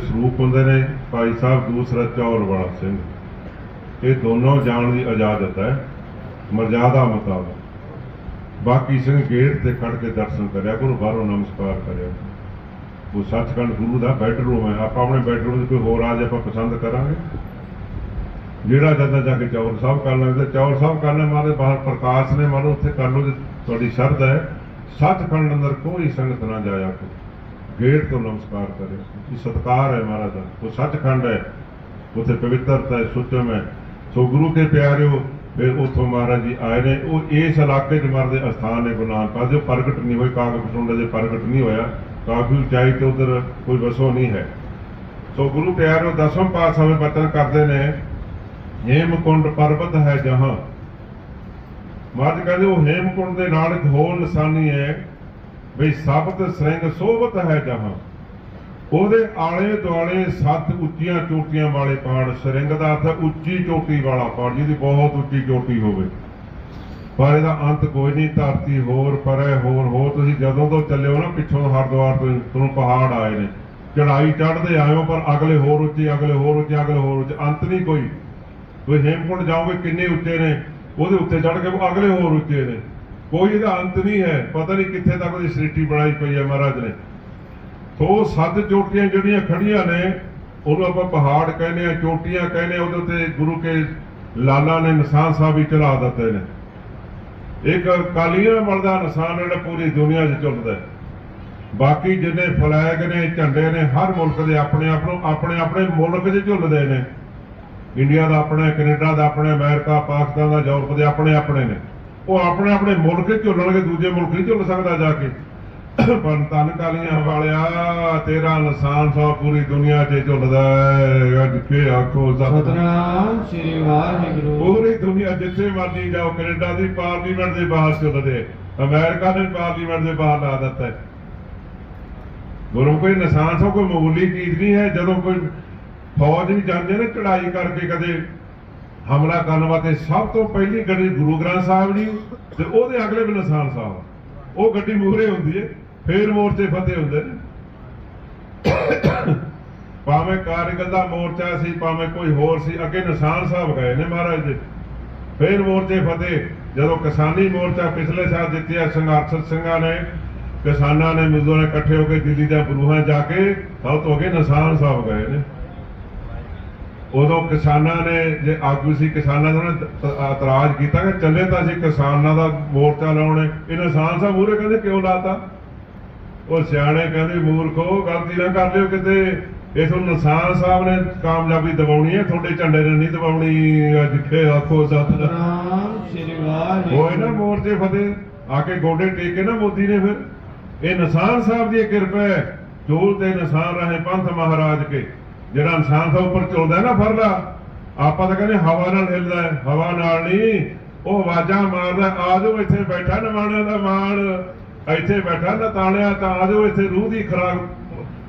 ਸਰੂਪ ਹੁੰਦੇ ਨੇ, ਭਾਈ ਸਾਹਿਬ ਦੂਸਰਾ ਚੌਰ ਵਾਲਾ ਸਿੰਘ। ਇਹ ਦੋਨੋਂ ਜਾਣ ਦੀ ਇਜਾਜ਼ਤ ਹੈ, ਮਰਜ਼ਾਦਾ ਮੁਤਾਬਕ। ਬਾਕੀ ਸਿੰਘ ਗੇਟ ਤੇ ਖੜ ਕੇ ਦਰਸ਼ਨ ਕਰਿਆ ਕਰੋ, ਬਾਹਰੋਂ ਨਮਸਕਾਰ ਕਰਿਆ ਉਹ ਸੱਚਖੰਡ ਗੁਰੂ ਦਾ ਬੈਡਰੂਮ ਹੈ, ਆਪਾਂ ਆਪਣੇ ਬੈਡਰੂਮ 'ਚ ਕੋਈ ਹੋਰ ਆ ਜੇ ਆਪਾਂ ਪਸੰਦ ਕਰਾਂਗੇ। ਜਿਹੜਾ ਜਾਂਦਾ ਜਾ ਕੇ ਚੌਰ ਸਾਹਿਬ ਕਰ ਲੈਂਦੇ ਚੌਰ ਸਾਹਿਬ ਕਰਨੇ ਮਾਰੇ ਬਾਹਰ ਪ੍ਰਕਾਸ਼ ਨੇ, ਮਾਰੋ, ਉੱਥੇ ਕਰ ਲਓ ਜੇ ਤੁਹਾਡੀ ਸ਼ਰਤ ਹੈ। ਸੱਚਖੰਡ ਅੰਦਰ ਕੋਈ ਸੰਗਤ ਨਾ ਜਾਇਆ ਕੋ ਗੇਟ ਤੋਂ ਨਮਸਕਾਰ ਕਰੇ। ਇਹ ਸਤਕਾਰ ਹੈ ਮਹਾਰਾਜ ਦਾ? ਉਹ ਸੱਚਖੰਡ ਹੈ। ਉੱਥੇ ਪਵਿੱਤਰਤਾ ਹੈ, ਸੁੱਚਮ ਹੈ। ਸੋ ਗੁਰੂ ਕੇ ਪਿਆਰਿਓ, ਫਿਰ ਉਥੋਂ ਮਹਾਰਾਜ ਜੀ ਆਏ ਨੇ। ਉਹ ਇਸ ਇਲਾਕੇ 'ਚ ਮਰਦੇ ਅਸਥਾਨ ਨੇ ਗੁਰੂ ਨਾਨਕ ਪਾਸ ਪ੍ਰਗਟ ਨਹੀਂ ਹੋਏ, ਕਾਗਜ਼ ਪਟੁੰਡਾ ਜੇ ਪ੍ਰਗਟ ਨਹੀਂ ਹੋਇਆ ਕਾਫੀ ਉਚਾਈ ਤੇ ਉਧਰ ਕੋਈ ਵਸੋ ਨਹੀਂ ਹੈ। ਸੋ ਗੁਰੂ ਪਿਆਰਿਓ, ਦਸਮ ਪਾਤਸ਼ਾਹ ਬਚਨ ਕਰਦੇ ਨੇ, ਹੇਮਕੁੰਡ ਪਰਬਤ ਹੈ ਜਹਾਂ। ਮਹਾਰਾਜ ਕਹਿੰਦੇ, ਉਹ ਹੇਮਕੁੰਡ ਦੇ ਨਾਲ ਇੱਕ ਹੋਰ ਨਿਸ਼ਾਨੀ ਹੈ। ਬਈ ਸਬਤ ਸਿੰਘ ਸੋਭਤ ਹੈ ਜਹਾਂ ਉਹਦੇ ਆਲੇ ਦੁਆਲੇ ਸੱਤ ਉੱਚੀਆਂ ਚੋਟੀਆਂ ਵਾਲੇ ਪਹਾੜ ਸਰਿੰਗ ਦਾ ਅਰਥ ਉੱਚੀ ਚੋਟੀ ਵਾਲਾ ਪਹਾੜ ਜਿਹਦੀ ਬਹੁਤ ਉੱਚੀ ਚੋਟੀ ਹੋਵੇ। ਪਰ ਇਹਦਾ ਅੰਤ ਕੋਈ ਨਹੀਂ, ਧਰਤੀ ਹੋਰ ਪਰੇ ਹੋਰ ਹੋਰ ਤੁਸੀਂ ਜਦੋਂ ਤੋਂ ਚੱਲਿਓ ਨਾ, ਪਿੱਛੋਂ ਹਰਦੁਆਰ ਤੋਂ ਤੁਹਾਨੂੰ ਪਹਾੜ ਆਏ ਨੇ। ਚੜਾਈ ਚੜ੍ਹਦੇ ਆਇਓ ਪਰ ਅਗਲੇ ਹੋਰ ਉੱਚੇ, ਅਗਲੇ ਹੋਰ ਉੱਚੇ, ਅਗਲੇ ਹੋਰ ਉੱਚੇ, ਅੰਤ ਨਹੀਂ ਕੋਈ। ਤੁਸੀਂ ਹੇਮਕੁੰਡ ਜਾਓਗੇ ਕਿੰਨੇ ਉੱਚੇ ਨੇ, ਉਹਦੇ ਉੱਤੇ ਚੜ ਕੇ ਅਗਲੇ ਹੋਰ ਉੱਚੇ ਨੇ। ਕੋਈ ਇਹਦਾ ਅੰਤ ਨਹੀਂ ਹੈ। ਪਤਾ ਨਹੀਂ ਕਿੱਥੇ ਤੱਕ ਉਹਦੀ ਸ੍ਰਿਸ਼ਟੀ ਬਣਾਈ ਪਈ ਹੈ ਮਹਾਰਾਜ ਨੇ। ਸੋ ਸੱਤ ਚੋਟੀਆਂ ਜਿਹੜੀਆਂ ਖੜੀਆਂ ਨੇ ਉਹਨੂੰ ਆਪਾਂ ਪਹਾੜ ਕਹਿੰਦੇ ਆ ਚੋਟੀਆਂ ਕਹਿੰਦੇ ਆ ਉਹਦੇ ਉੱਤੇ ਗੁਰੂ ਕੇ ਲਾਲਾ ਨੇ ਨਿਸ਼ਾਨ ਸਾਹਿਬ ਵੀ ਚਲਾ ਦਿੱਤੇ ਨੇ। ਇੱਕ ਕਾਲੀਆਂ ਮਲ ਦਾ ਨਿਸ਼ਾਨ ਜਿਹੜਾ ਪੂਰੀ ਦੁਨੀਆ 'ਚ ਚੱਲਦਾ ਹੈ। ਬਾਕੀ ਜਿੰਨੇ ਫਲੈਗ ਨੇ ਝੰਡੇ ਨੇ ਹਰ ਮੁਲਕ ਦੇ ਆਪਣੇ ਆਪ ਨੂੰ ਆਪਣੇ ਆਪਣੇ ਮੁਲਕ 'ਚ ਝੁੱਲਦੇ ਨੇ। ਇੰਡੀਆ ਦਾ ਆਪਣਾ ਕੈਨੇਡਾ ਦਾ ਆਪਣਾ ਹੈ, ਅਮਰੀਕਾ ਪਾਕਿਸਤਾਨ ਦਾ ਯੂਰਪ ਦੇ ਆਪਣੇ ਆਪਣੇ ਨੇ। ਉਹ ਆਪਣੇ ਆਪਣੇ ਮੁਲਕ ਝੁੱਲਣਗੇ ਦੂਜੇ ਮੁਲਕ ਨਹੀਂ ਝੁੱਲ ਸਕਦਾ ਜਾ ਕੇ। ਪਰ ਤਨ ਕਾਲੀਆਂ ਵਾਲਿਆ ਤੇਰਾ ਨਿਸ਼ਾਨ ਸੋ ਪੂਰੀ ਦੁਨੀਆ 'ਚ ਝੁੱਲਦਾ ਅੱਜ ਕੇ ਆਖੋ ਸਤਿ ਸਤਨਾਮ ਸ੍ਰੀ ਵਾਹਿਗੁਰੂ। ਪੂਰੀ ਦੁਨੀਆ ਜਿੱਥੇ ਮਰਜ਼ੀ ਜਾਓ ਕੈਨੇਡਾ ਦੀ ਪਾਰਲੀਮੈਂਟ ਦੇ ਬਾਹਰ ਚੱਲਦੇ ਅਮਰੀਕਾ ਦੇ ਪਾਰਲੀਮੈਂਟ ਦੇ ਬਾਹਰ ਲਾ ਦਿੱਤਾ ਹੈ। ਗੁਰੂ ਕੋਈ ਨਿਸ਼ਾਨ ਸੋ ਕੋਈ ਮਾਮੂਲੀ ਚੀਜ਼ ਨਹੀਂ ਹੈ ਜਦੋਂ ਕੋਈ ਫੌਜ ਵੀ ਜਾਂਦੇ ਨੇ ਚੜਾਈ ਕਰਕੇ ਕਦੇ ਹਮਲਾ ਕਰਨ ਵਾਸਤੇ ਸਭ ਤੋਂ ਪਹਿਲੀ ਗੱਡੀ ਗੁਰੂ ਗ੍ਰੰਥ ਸਾਹਿਬ ਜੀ, ਤੇ ਉਹਦੇ ਅਗਲੇ ਵੀ ਨਿਸ਼ਾਨ ਸਾਹਿਬ। ਉਹ ਗੱਡੀ ਮੂਹਰੇ ਹੁੰਦੀ ਹੈ ਫੇਰ ਮੋਰਚੇ ਫਤਿਹ ਹੁੰਦੇ ਨੇ। ਭਾਵੇਂ ਕਾਰਗਲ ਦਾ ਮੋਰਚਾ ਸੀ, ਭਾਵੇਂ ਕੋਈ ਹੋਰ ਸੀ, ਅੱਗੇ ਨਿਸ਼ਾਨ ਸਾਹਿਬ ਗਏ ਨੇ ਮਹਾਰਾਜ ਦੇ। ਫੇਰ ਮੋਰਚੇ ਫਤਿਹ, ਜਦੋਂ ਕਿਸਾਨੀ ਮੋਰਚਾ ਪਿਛਲੇ ਸਾਲ ਜਿੱਤਿਆ, ਸੰਘਰਸ਼ ਸਿੰਘਾਂ ਨੇ, ਕਿਸਾਨਾਂ ਨੇ, ਮਜ਼ਦੂਰਾਂ ਨੇ ਇਕੱਠੇ ਹੋ ਕੇ ਦਿੱਲੀ ਦੇ ਬਰੂਹਾਂ ਜਾ ਕੇ, ਸਭ ਤੋਂ ਅੱਗੇ ਨਿਸ਼ਾਨ ਸਾਹਿਬ ਗਏ ਨੇ। ਉਦੋਂ ਕਿਸਾਨਾਂ ਨੇ ਜੇ ਆਗੂ ਸੀ ਕਿਸਾਨਾਂ ਨੇ ਇਤਰਾਜ਼ ਕੀਤਾ ਕਿ ਚੱਲੇ ਤਾਂ ਅਸੀਂ ਕਿਸਾਨਾਂ ਦਾ ਮੋਰਚਾ ਲਾਉਣੇ। ਇਹ ਨਿਸ਼ਾਨ ਸਾਹਿਬ ਮੂਹਰੇ ਕਹਿੰਦੇ ਕਿਉਂ ਲਾਤਾ? ਉਹ ਸਿਆਣੇ ਕਹਿੰਦੇ ਮੂਰਖੋ ਗਲਤੀ ਨਾ ਕਰ ਲਿਓ ਕਿਤੇ। ਇਸ ਨੂੰ ਨਿਸ਼ਾਨ ਸਾਹਿਬ ਨੇ ਕਾਮਯਾਬੀ ਦਿਵਾਉਣੀ ਹੈ ਤੁਹਾਡੇ ਝੰਡੇ ਨੇ ਨਹੀਂ ਦਿਵਾਉਣੀ ਕੇ ਆਖੋ ਸਤਿ। ਸ੍ਰੀ ਵਾਹਿਗੁਰੂ। ਹੋਏ ਨਾ ਮੋਰਚੇ ਫਤਿਹ ਆ ਕੇ ਗੋਡੇ ਟੇਕੇ ਨਾ ਮੋਦੀ ਨੇ ਫਿਰ। ਇਹ ਨਿਸ਼ਾਨ ਸਾਹਿਬ ਦੀ ਕਿਰਪਾ ਹੈ ਚੋਲ ਤੇ ਨਿਸ਼ਾਨ ਰਹੇ ਪੰਥ ਮਹਾਰਾਜ ਕੇ। ਜਿਹੜਾ ਇਨਸਾਨ ਸਾਹਿਬ ਉੱਪਰ ਚਲਦਾ ਨਾ ਫਰਲਾ ਆਪਾਂ ਤਾਂ ਕਹਿੰਦੇ ਹਵਾ ਨਾਲ ਹਿੱਲਦਾ ਹੈ, ਹਵਾ ਨਾਲ ਨਹੀਂ, ਉਹ ਆਵਾਜ਼ਾਂ ਮਾਰਦਾ, ਆ ਜਾਓ ਇੱਥੇ ਬੈਠਾ ਨਵਾਣਿਆਂ ਦਾ ਮਾਣ, ਇੱਥੇ ਬੈਠਾ ਨਤਾਣਿਆ ਤਾਂ ਆ ਜਾਓ ਇੱਥੇ ਰੂਹ ਦੀ ਖੁਰਾਕ,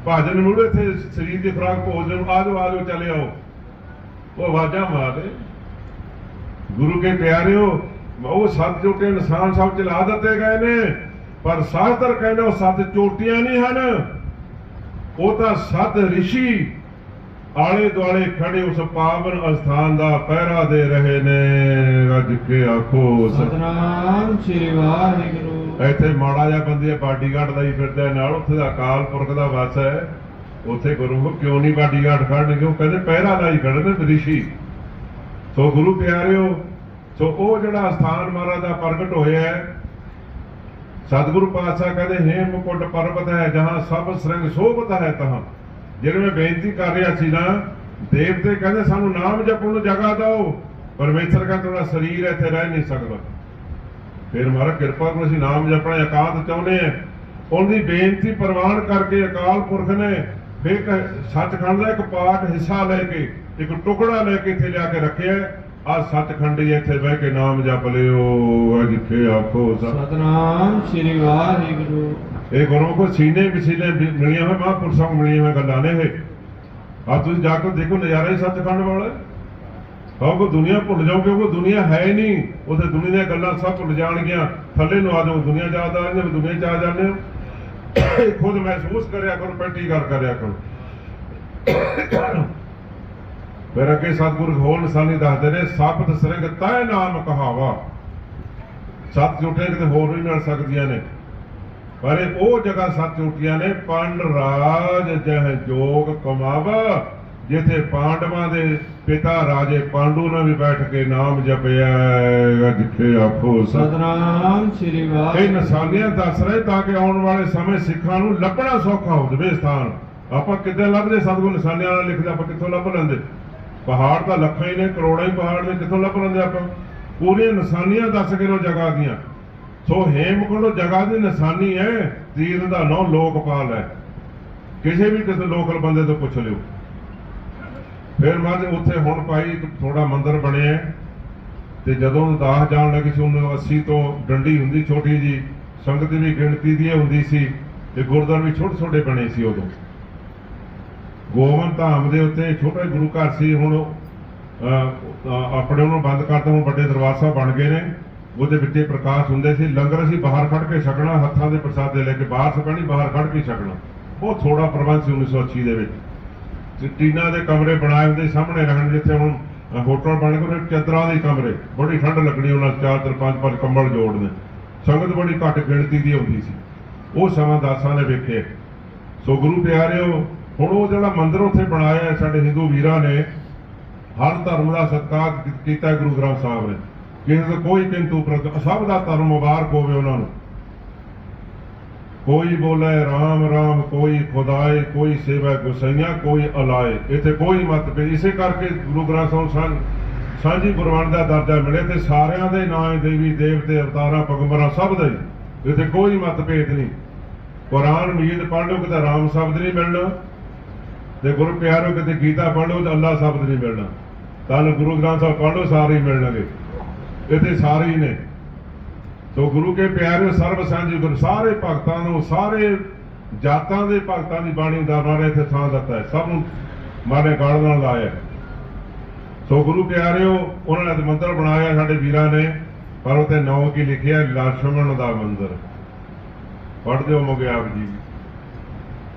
ਭਾਜਨ ਨੂੰ ਇੱਥੇ ਸਰੀਰ ਦੀ ਖੁਰਾਕ ਭੋਜਨ ਆ ਜਾਓ ਆ ਜਾਓ, ਚਲੇ ਆਓ। ਉਹ ਆਵਾਜ਼ਾਂ ਮਾਰਦੇ। ਗੁਰੂ ਕੇ ਪਿਆਰਿਓ, ਉਹ ਸੱਤ ਚੋਟੇ ਇਨਸਾਨ ਸਾਹਿਬ ਚਲਾ ਦਿੱਤੇ ਗਏ ਨੇ, ਪਰ ਸਾਸਤਰ ਕਹਿੰਦੇ ਉਹ ਸੱਤ ਚੋਟੀਆਂ ਨਹੀਂ ਹਨ। ਉਹ ਤਾਂ ਸੱਤ ਰਿਸ਼ੀ ਆਲੇ ਦੁਆਲੇ ਖੜੇ ਉਸ ਪਾਵਨ ਅਸਥਾਨ ਦਾ ਪਹਿਰਾ ਦੇ ਰਹੇ ਨੇ। ਰੱਜ ਕੇ ਆਖੋ ਸਤਿ ਸਤਨਾਮ ਸ੍ਰੀ ਵਾਹਿਗੁਰੂ। ਇੱਥੇ ਮਾੜਾ ਜਿਹਾ ਬੰਦੇ ਬਾਡੀਗਾਰਡ ਦਾ ਹੀ ਫਿਰਦਾ ਨਾਲ। ਉੱਥੇ ਦਾ ਅਕਾਲ ਪੁਰਖ ਦਾ ਵਾਸ ਹੈ। ਉੱਥੇ ਗੁਰੂ ਕਿਉਂ ਨਹੀਂ ਬਾਡੀਗਾਰਡ ਖੜਨਗੇ ਉਹ ਕਹਿੰਦੇ ਪਹਿਰਾ ਲਾਈ ਖੜੇ ਨੇ ਰਿਸ਼ੀ ਸੋ ਗੁਰੂ ਪਿਆਰਿਓ ਸੋ ਉਹ ਜਿਹੜਾ ਸਥਾਨ ਮਹਾਰਾਜ ਦਾ ਪ੍ਰਗਟ ਹੋਇਆ ਹੈ ਸਤਿਗੁਰੂ ਪਾਤਸ਼ਾਹ ਕਹਿੰਦੇ ਹੇਮਕੁੰਡ ਪਰਬਤ ਹੈ ਜਹਾਂ ਸਭ ਸਰੰਗ ਸੋਭਤ ਹੈ ਤਹਾਂ। ਜਿਹੜੇ ਮੈਂ ਬੇਨਤੀ ਕਰ ਰਿਹਾ ਸੀ ਨਾ ਦੇਵਤੇ ਕਹਿੰਦੇ ਸਾਨੂੰ ਨਾਮ ਜਪਣ ਨੂੰ ਜਗ੍ਹਾ ਦਿਓ, ਪਰਮੇਸ਼ਰ ਕਹਿੰਦਾ ਤੁਹਾਡਾ ਸਰੀਰ ਇੱਥੇ ਰਹਿ ਨਹੀਂ ਸਕਦਾ। ਫਿਰ ਮਹਾਰਾਜ ਕਿਰਪਾ ਕਰੋ, ਅਸੀਂ ਨਾਮ ਜਪਣਾ ਇਕਾਂਤ ਚਾਹੁੰਦੇ ਆ ਉਹਦੀ ਬੇਨਤੀ ਪ੍ਰਵਾਨ ਕਰਕੇ ਅਕਾਲ ਪੁਰਖ ਨੇ ਫਿਰ ਸੱਚਖੰਡ ਦਾ ਇੱਕ ਪਾਠ ਹਿੱਸਾ ਲੈ ਕੇ, ਇੱਕ ਟੁਕੜਾ ਲੈ ਕੇ ਇੱਥੇ ਲਿਆ ਕੇ ਰੱਖਿਆ ਆ ਸੱਚਖੰਡੀ ਇੱਥੇ ਬਹਿ ਕੇ ਨਾਮ ਜਪ ਲਿਓ। ਅੱਜ ਆਖੋ ਸਤਨਾਮ ਸ੍ਰੀ ਵਾਹਿਗੁਰੂ। ਇਹ ਗੁਰੂ ਕੋ ਸੀਨੇ ਵਸੀਲੇ ਮਿਲੀਆਂ ਹੋਏ ਮਹਾਂਪੁਰਸ਼ਾਂ ਨੂੰ ਮਿਲੀਆਂ ਹੋਈਆਂ ਗੱਲਾਂ ਨੇ ਇਹ। ਆ ਤੁਸੀਂ ਜਾ ਕੇ ਦੇਖੋ ਨਜ਼ਾਰਾ ਹੀ ਸੱਚਖੰਡ ਵਾਲਾ ਹੈ। ਕੋ ਦੁਨੀਆ ਭੁੱਲ ਜਾਓ ਕਿਉਂਕਿ ਦੁਨੀਆ ਹੈ ਹੀ ਨਹੀਂ। ਉਹਦੇ ਦੁਨੀਆ ਦੀਆਂ ਗੱਲਾਂ ਸਭ ਭੁੱਲ ਜਾਣਗੀਆਂ। ਥੱਲੇ ਨੂੰ ਆ ਜਾਓ, ਦੁਨੀਆ ਯਾਦ ਆ ਜਾਂਦੀ ਦੁਨੀਆ ਚ ਆ ਜਾਂਦੇ ਹੋ। ਖੁਦ ਮਹਿਸੂਸ ਕਰਿਆ ਕਰੋ ਪ੍ਰੈਕਟੀਕਲ ਕਰਿਆ ਕਰੋ। ਫਿਰ ਅੱਗੇ ਸਤਿਗੁਰੂ ਹੋਰ ਨਿਸ਼ਾਨੀ ਦੱਸਦੇ ਨੇ ਸਬਦ ਸਰੰਗ ਤੈ ਨਾਮ ਕਹਾਵਾ। ਸੱਤ ਝੂਠੇ ਕਿਤੇ ਹੋਰ ਵੀ ਮਿਲ ਸਕਦੀਆਂ ਨੇ। ਪਰ ਇਹ ਉਹ ਜਗ੍ਹਾ ਸੱਤ ਝੂਠੀਆਂ ਨੇ ਪੰਡ ਰਾਜ ਜਹ ਜੋਗ ਕਮਾਵਾ ਜਿੱਥੇ ਪਾਂਡਵਾਂ ਦੇ ਪਿਤਾ ਰਾਜੇ ਪਾਂਡੂ ਨੇ ਵੀ ਬੈਠ ਕੇ ਨਾਮ ਜਪਿਆ ਜਿੱਥੇ ਆਖੋ ਸਤ ਸਤਨਾਮ ਸ੍ਰੀ ਇਹ ਵਾਹਿਗੁਰੂ ਨਿਸ਼ਾਨੀਆਂ ਦੱਸ ਰਹੇ ਤਾਂ ਕਿ ਆਉਣ ਵਾਲੇ ਸਮੇਂ ਸਿੱਖਾਂ ਨੂੰ ਲੱਭਣਾ ਸੌਖਾ ਹੋ ਜਾਵੇ ਸਥਾਨ। ਆਪਾਂ ਕਿੱਥੇ ਲੱਭਦੇ? ਸਤਿਗੁਰ ਨਿਸ਼ਾਨੀਆਂ ਨਾਲ ਲਿਖਦੇ ਆਪਾਂ ਕਿੱਥੋਂ ਲੱਭ ਲੈਂਦੇ? ਪਹਾੜ ਤਾਂ ਲੱਖਾਂ ਹੀ ਨੇ ਕਰੋੜਾਂ ਹੀ ਪਹਾੜ ਨੇ ਕਿੱਥੋਂ ਲੱਭ ਲੈਂਦੇ ਆਪਾਂ? ਪੂਰੀਆਂ ਨਿਸ਼ਾਨੀਆਂ ਦੱਸ ਕੇ ਉਹ ਜਗ੍ਹਾ ਦੀਆਂ। ਸੋ ਹੇਮਕੁੰਡ ਜਗ੍ਹਾ ਦੀ ਨਿਸ਼ਾਨੀ ਹੈ ਤੀਰ ਦਾ ਨਾਂ ਲੋਕਪਾਲ ਹੈ। ਕਿਸੇ ਵੀ ਕਿਸੇ ਲੋਕਲ ਬੰਦੇ ਤੋਂ ਪੁੱਛ ਲਿਓ। ਫਿਰ ਮਾਜ ਉੱਥੇ ਹੁਣ ਭਾਈ ਥੋੜਾ ਮੰਦਿਰ ਬਣਿਆ ਤੇ ਜਦੋਂ ਦਾਸ ਜਾਣ ਲੱਗੀ ਸੀ ਉਹਨੂੰ 80 ਤੋਂ ਡੰਡੀ ਹੁੰਦੀ ਛੋਟੀ ਜੀ ਸੰਗਤ ਵੀ ਗਿਣਤੀ ਦੀ ਹੁੰਦੀ ਸੀ ਤੇ ਗੁਰਦੁਆਰੇ ਵੀ ਛੋਟੇ ਛੋਟੇ ਬਣੇ ਸੀ ਉਦੋਂ। ਗੋਵੰਦ ਧਾਮ ਦੇ ਉੱਤੇ ਛੋਟਾ ਗੁਰੂ ਘਰ ਸੀ ਹੁਣ ਅਹ, ਆਪਣੇ ਉਹਨੂੰ ਬੰਦ ਕਰਤਾ ਹੁਣ ਵੱਡੇ ਦਰਬਾਰ ਸਾਹਿਬ ਬਣ ਗਏ ਨੇ। ਉਹਦੇ ਵਿੱਚ ਪ੍ਰਕਾਸ਼ ਹੁੰਦੇ ਸੀ, ਲੰਗਰ ਅਸੀਂ ਬਾਹਰ ਖੜ ਕੇ ਛਕਣਾ, ਹੱਥਾਂ ਦੇ ਪ੍ਰਸਾਦੇ ਲੈ ਕੇ ਬਾਹਰ ਛਕਣੀ, ਬਾਹਰ ਖੜ ਕੇ ਛਕਣਾ। ਉਹ ਥੋੜਾ ਪ੍ਰਬੰਧ ਸੀ 1980 ਦੇ ਵਿੱਚ। ਟੀਨਾ ਦੇ ਕਮਰੇ ਬਣਾਏ ਹੁੰਦੇ ਸਾਹਮਣੇ ਰਹਿਣ ਜਿੱਥੇ ਹੁਣ ਹੋਟਲ ਬਣ ਗਏ, ਉਹਦੇ ਦੇ ਕਮਰੇ। ਬੜੀ ਠੰਡ ਲੱਗਣੀ ਉਹਨਾਂ 'ਚ ਚਾਰ ਚਾਰ, ਪੰਜ ਪੰਜ ਕੰਬਲ ਜੋੜਨੇ। ਸੰਗਤ ਬੜੀ ਘੱਟ ਗਿਣਤੀ ਦੀ ਆਉਂਦੀ ਸੀ। ਉਹ ਸਮਾਂ ਦਾਸਾਂ ਨੇ ਵੇਖੇ ਸੋ ਗੁਰੂ ਪਿਆਰਿਓ, ਹੁਣ ਉਹ ਜਿਹੜਾ ਮੰਦਿਰ ਉੱਥੇ ਬਣਾਇਆ ਸਾਡੇ ਹਿੰਦੂ ਵੀਰਾਂ ਨੇ, ਹਰ ਧਰਮ ਦਾ ਸਤਿਕਾਰ ਕੀਤਾ ਗੁਰੂ ਗ੍ਰੰਥ ਸਾਹਿਬ ਨੇ। ਕਿਸੇ ਦਾ ਕੋਈ ਕਿੰਤੂ ਪ੍ਰਤ ਸਭ ਦਾ ਧਰਮ ਮੁਬਾਰਕ ਹੋਵੇ ਉਹਨਾਂ ਨੂੰ। ਕੋਈ ਬੋਲੇ RAM RAM ਕੋਈ ਖੁਦਾਏ, ਕੋਈ ਸੇਵਾ ਗੁਸਈਆਂ, ਕੋਈ ਅਲਾਏ। ਇੱਥੇ ਕੋਈ ਮਤ ਪੇ ਇਸੇ ਕਰਕੇ ਗੁਰੂ ਗ੍ਰੰਥ ਸਾਹਿਬ ਸਾਂਝ ਸਾਂਝੀ ਗੁਰਬਾਣੀ ਦਾ ਦਰਜਾ ਮਿਲੇ ਤੇ ਸਾਰਿਆਂ ਦੇ ਨਾਂ ਦੇਵੀ, ਦੇਵਤੇ, ਅਵਤਾਰਾਂ, ਪਗੰਬਰਾਂ ਸਭ ਦਾ। ਹੀ ਇੱਥੇ ਕੋਈ ਮਤਭੇਦ ਨਹੀਂ। ਕੁਰਾਨ ਮਜੀਦ ਪੜ੍ਹ ਲਓ, ਕਿਤੇ ਰਾਮ ਸ਼ਬਦ ਨਹੀਂ ਮਿਲਣਾ। ਤੇ ਗੁਰੂ ਪਿਆਰੋ ਕਿਤੇ ਗੀਤਾ ਪੜ੍ਹ ਲਓ, ਤੇ ਅੱਲਾ ਸ਼ਬਦ ਨਹੀਂ ਮਿਲਣਾ। ਤਾਂ ਗੁਰੂ ਗ੍ਰੰਥ ਸਾਹਿਬ ਪੜ੍ਹ ਲਓ, ਸਾਰੇ ਹੀ ਮਿਲਣਗੇ। ਇਹਦੇ ਸਾਰੇ ਹੀ ਨੇ। ਸੋ ਗੁਰੂ ਕੇ ਪਿਆਰੇ ਸਰਬ ਸਾਂਝੇ ਗੁਰ, ਸਾਰੇ ਭਗਤਾਂ ਨੂੰ, ਸਾਰੇ ਜਾਤਾਂ ਦੇ ਭਗਤਾਂ ਦੀ ਬਾਣੀ ਦਾ ਮਾਰੇ ਇੱਥੇ ਥਾਂ ਦਿੱਤਾ ਹੈ। ਸਭ ਨੂੰ ਮਾਰੇ ਗਾਲ ਨਾਲ ਲਾਇਆ ਸੋ ਗੁਰੂ ਪਿਆਰਿਓ, ਉਹਨਾਂ ਨੇ ਮੰਦਰ ਬਣਾਇਆ, ਸਾਡੇ ਵੀਰਾਂ ਨੇ, ਪਰ ਉਤੇ ਨੌ ਕੀ ਲਿਖਿਆ? ਲక్ష్మణ ਦਾ ਮੰਦਰ। ਪੜ੍ਹਦੇ ਹੋ ਮੋਗੇ ਆਪ ਜੀ।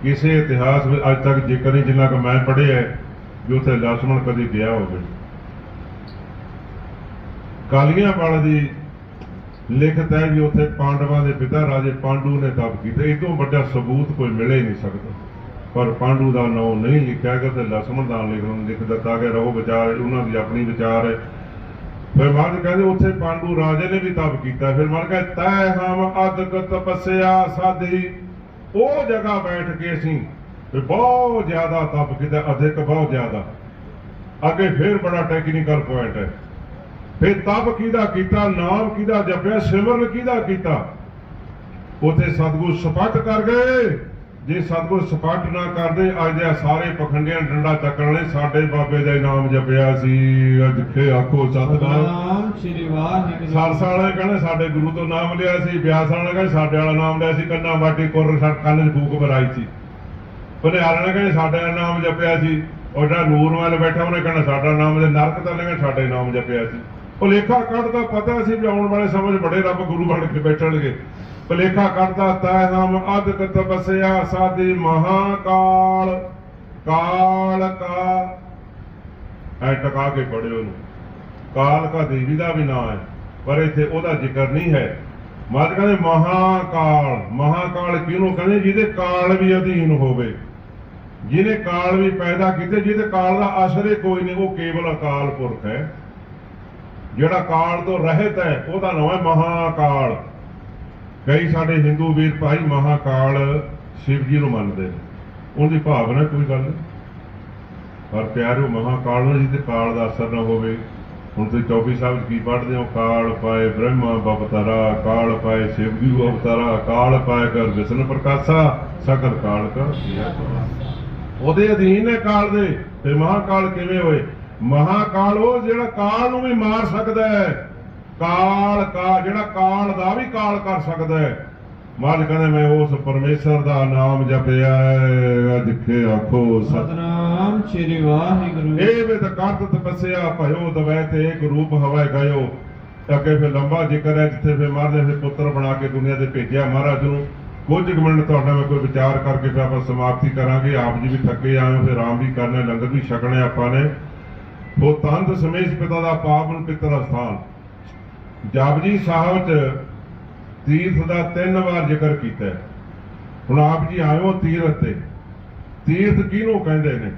ਕਿਸੇ ਇਤਿਹਾਸ ਵਿੱਚ ਅੱਜ ਤੱਕ ਜੇਕਰ ਜਿੰਨਾ ਕ ਮੈਂ ਪੜ੍ਹਿਆ ਹੈ, ਵੀ ਉਥੇ ਲక్ష్మణ ਕਦੀ ਗਿਆ ਹੋਵੇ। ਕਾਲੀਆਂ ਵਾਲੇ ਦੀ ਲਿਖਤ ਹੈ ਵੀ ਉੱਥੇ ਪਾਂਡਵਾਂ ਦੇ ਪਿਤਾ ਰਾਜੇ ਪਾਂਡੂ ਨੇ ਤਪ ਕੀਤਾ। ਇਹ ਤੋਂ ਵੱਡਾ ਸਬੂਤ ਕੋਈ ਮਿਲੇ ਨਹੀਂ ਸਕਦਾ। ਪਰ ਪਾਂਡੂ ਦਾ ਨਾਮ ਨਹੀਂ ਲਿਖਿਆ ਗਿਆ ਤੇ ਲਸਮਣ ਦਾ ਲਿਖਣ ਲਿਖ ਦਿੱਤਾ ਗਿਆ। ਰਹੋ ਵਿਚਾਰ, ਉਹਨਾਂ ਦੀ ਆਪਣੀ ਵਿਚਾਰ ਹੈ। ਫਿਰ ਮਹਾਰਾਜ ਕਹਿੰਦੇ, ਉੱਥੇ ਪਾਂਡੂ ਰਾਜੇ ਨੇ ਵੀ ਤਪ ਕੀਤਾ। ਫਿਰ ਮਹਾਰਾਜ ਕਹਿੰਦਾ, ਤੈ ਹਮ ਅਦਕ ਤਪਸਿਆ ਸਾਧੀ ਉਹ ਜਗ੍ਹਾ ਬੈਠ ਕੇ ਅਸੀਂ ਬਹੁਤ ਜ਼ਿਆਦਾ ਤਪ ਕੀਤਾ। ਅਧਿਕ ਬਹੁਤ ਜ਼ਿਆਦਾ। ਅੱਗੇ ਫਿਰ ਬੜਾ ਟੈਕਨੀਕਲ ਪੁਆਇੰਟ ਹੈ। ਫਿਰ ਤਪ ਕਿਹਦਾ ਕੀਤਾ ਨਾਮ ਕਿਹਦਾ ਜਪਿਆ ਸਿਮਰਨ ਕਿਹਦਾ ਕੀਤਾ? ਉਥੇ ਸਤਿਗੁਰ ਸਪੱਟ ਕਰ ਗਏ। ਜੇ ਸਤਿਗੁਰ ਸਪੱਟ ਨਾ ਕਰਦੇ ਅੱਜ ਦੇ ਸਾਰੇ ਪਖੰਡਿਆਂ ਡੰਡਾ ਚੱਕਣ ਵਾਲੇ ਸਾਡੇ ਬਾਬੇ ਦਾ ਨਾਮ ਜਪਿਆ ਸੀ। ਅੱਜ ਖੇ ਆਖੋ ਸਤਿਨਾਮ ਸ੍ਰੀ ਵਾਹਿਗੁਰੂ। ਸਰਸਾ ਵਾਲੇ ਕਹਿੰਦੇ ਸਾਡੇ ਗੁਰੂ ਤੋਂ ਨਾਮ ਲਿਆ ਸੀ ਬਿਆਸ ਵਾਲੇ ਕਹਿੰਦੇ ਸਾਡੇ ਵਾਲਾ ਨਾਮ ਲਿਆ ਸੀ ਕੰਨਾ ਬਾਟੀ ਕੋਰ ਕੰਨ ਫੂਕ ਮਰਾਈ ਸੀ। ਭਨਿਆਰ ਨੇ ਕਹਿੰਦੇ ਸਾਡੇ ਵਾਲਾ ਨਾਮ ਜਪਿਆ ਸੀ। ਉਹ ਜਿਹੜਾ ਨੂਰ ਵਾਲੇ ਬੈਠਾ ਉਹਨੇ ਕਹਿੰਦਾ ਸਾਡਾ ਨਾਮ ਦੇ ਨਰਕ ਤਾਂ ਲੰਘੇ ਸਾਡੇ ਨਾਮ ਜਪਿਆ ਸੀ। ਭੁਲੇਖਾ ਕੱਢਦਾ ਪਤਾ ਸੀ ਵੀ ਆਉਣ ਵਾਲੇ ਸਮੇਂ 'ਚ ਬੜੇ ਰੱਬ ਗੁਰੂ ਬਣ ਕੇ ਬੈਠਣਗੇ। ਭੁਲੇਖਾ ਕੱਢਦਾ ਤੈ ਹਮ ਅਦਕ ਤਪਸਿਆ ਸਾਦੀ ਮਹਾਕਾਲ, ਕਾਲ ਕਾ। ਐ ਟਕਾ ਕੇ ਪੜਿਓ ਨੂੰ ਕਾਲ ਕਾ ਦੇਵੀ ਦਾ ਵੀ ਨਾਮ ਹੈ, ਪਰ ਇੱਥੇ ਉਹਦਾ ਜ਼ਿਕਰ ਨਹੀਂ ਹੈ। ਮਾਤ ਕਹਿੰਦੇ ਮਹਾਕਾਲ ਮਹਾਕਾਲ ਕਿਹਨੂੰ ਕਹਿੰਦੇ? ਜਿਹਦੇ ਕਾਲ ਵੀ ਅਧੀਨ ਹੋਵੇ। ਜਿਹਨੇ ਕਾਲ ਵੀ ਪੈਦਾ ਕੀਤੇ, ਜਿਹਦੇ ਕਾਲ ਦਾ ਅਸਰ ਹੀ ਕੋਈ ਨਹੀਂ, ਉਹ ਕੇਵਲ ਅਕਾਲ ਪੁਰਖ ਹੈ। ਜਿਹੜਾ ਕਾਲ ਤੋਂ ਰਹਿਤ ਹੈ, ਉਹਦਾ ਨਾਮ ਹੈ ਮਹਾਕਾਲ। ਕਈ ਸਾਡੇ ਹਿੰਦੂ ਵੀਰ ਭਾਈ ਮਹਾਕਾਲ ਸ਼ਿਵ ਜੀ ਨੂੰ ਮੰਨਦੇ ਨੇ। ਉਹਦੀ ਭਾਵਨਾ ਕੋਈ ਗੱਲ ਨਹੀਂ। ਪਰ ਪਿਆਰਿਓ, ਮਹਾਕਾਲ ਨੂੰ ਜਿਹਦੇ ਕਾਲ ਦਾ ਅਸਰ ਨਾ ਹੋਵੇ। ਹੁਣ ਤੁਸੀਂ 24 ਸਾਹਿਬ ਕੀ ਪੜ੍ਹਦੇ ਹੋ? ਕਾਲ ਪਾਏ ਬ੍ਰਹਮਾ ਬਵਤਰਾ, ਕਾਲ ਪਾਏ ਸ਼ਿਵ ਜੀ ਅਵਤਾਰਾ, ਕਾਲ ਪਾਏ ਕਰ ਵਿਸ਼ਨ ਪ੍ਰਕਾਸ਼ਾ ਸਕਲ ਕਾਲ ਕਰ। ਉਹਦੇ ਅਧੀਨ ਹੈ ਕਾਲ ਦੇ। ਤੇ ਮਹਾਕਾਲ ਕਿਵੇਂ ਹੋਏ? ਮਹਾਕਾਲ ਉਹ ਜਿਹੜਾ ਕਾਲ ਨੂੰ ਵੀ ਮਾਰ ਸਕਦਾ ਹੈ ਕਾਲ ਕਾ ਜਿਹੜਾ ਕਾਲ ਦਾ ਵੀ ਕਾਲ ਕਰ ਸਕਦਾ ਹੈ। ਮਾਲ ਕਹਿੰਦੇ ਮੈਂ ਉਸ ਪਰਮੇਸ਼ਰ ਦਾ ਨਾਮ ਜਪਿਆ ਕੇ ਆਖੋ ਸਤ ਸਤਨਾਮ ਸ੍ਰੀ ਵਾਹਿਗੁਰੂ ਇਹ ਵੇ ਤਾਂ ਕਰਤ ਤਪੱਸਿਆ ਭਇਓ ਦਵੈ ਤੇ ਇੱਕ ਰੂਪ ਹਵੈ ਗਇਓ। ਅੱਗੇ ਫਿਰ ਲੰਬਾ ਜ਼ਿਕਰ ਹੈ ਜਿੱਥੇ ਫਿਰ ਮਹਾਰਾਜ ਨੇ ਪੁੱਤਰ ਬਣਾ ਕੇ ਦੁਨੀਆ ਤੇ ਭੇਜਿਆ ਮਹਾਰਾਜ ਨੂੰ। ਕੁਝ ਮਿੰਟ ਤੁਹਾਡਾ ਮੈਂ ਕੋਈ ਵਿਚਾਰ ਕਰਕੇ ਫਿਰ ਆਪਾਂ ਸਮਾਪਤੀ ਕਰਾਂਗੇ। ਆਪ ਜੀ ਵੀ ਥੱਕੇ ਆਏ ਹੋ ਫਿਰ ਆਰਾਮ ਵੀ ਕਰਨਾ ਲੰਗਰ ਵੀ ਛਕਣਾ ਆਪਾਂ ਨੇ। ਉਹ ਤੰਦ ਸਮੇਸ਼ ਪਿਤਾ ਦਾ ਪਾਵਨ ਪਿਤਰ ਅਸਥਾਨ ਜਪਜੀ ਸਾਹਿਬ ਚ ਤੀਰਥ ਦਾ ਤਿੰਨ ਵਾਰ ਜ਼ਿਕਰ ਕੀਤਾ ਹੈ। ਹੁਣ ਆਪ ਜੀ ਆਇਓ ਤੀਰਥ ਤੇ। ਤੀਰਥ ਕਿਹਨੂੰ ਕਹਿੰਦੇ ਨੇ?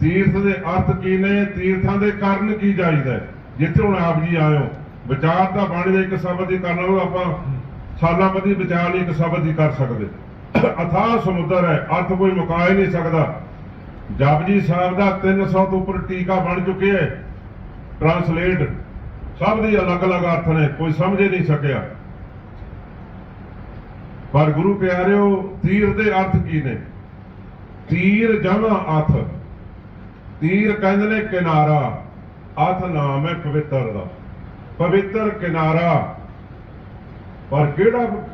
ਤੀਰਥ ਦੇ ਅਰਥ ਕੀ ਨੇ? ਤੀਰਥਾਂ ਦੇ ਕਾਰਨ ਕੀ ਜਾਈਦਾ ਹੈ? ਜਿੱਥੇ ਹੁਣ ਆਪ ਜੀ ਆਇਓ, ਵਿਚਾਰ ਤਾਂ ਬਾਣੀ ਦੇ ਇੱਕ ਸ਼ਬਦ ਹੀ ਕਰਨਾ ਉਹ ਆਪਾਂ ਸਾਲਾਂ ਬੱਧੀ ਵਿਚਾਰ ਨਹੀਂ ਇੱਕ ਸ਼ਬਦ ਹੀ ਕਰ ਸਕਦੇ। ਅਥਾਹ ਸਮੁੰਦਰ ਹੈ, ਅਰਥ ਕੋਈ ਮੁਕਾ ਹੀ ਨਹੀਂ ਸਕਦਾ। ਜਪਜੀ ਸਾਹਿਬ ਦਾ 300 ਤੋਂ ਉੱਪਰ ਟੀਕਾ ਬਣ ਚੁੱਕਿਆ ਹੈ। ਟ੍ਰਾਂਸਲੇਟ ਸਭ ਦੀ ਅਲੱਗ-ਅਲੱਗ ਅਰਥ ਨੇ, ਕੋਈ ਸਮਝ ਨਹੀਂ ਸਕਿਆ। ਪਰ ਗੁਰੂ ਪਿਆਰਿਓ, ਤੀਰ ਦੇ ਅਰਥ ਕੀ ਨੇ? ਤੀਰ ਜਮਾ ਅਥ। ਤੀਰ ਕਹਿੰਦੇ ਨੇ ਕਿਨਾਰਾ, ਅਥ ਨਾਮ ਹੈ ਪਵਿੱਤਰ ਦਾ। ਪਵਿੱਤਰ ਕਿਨਾਰਾ। ਪਰ ਕਿਹੜਾ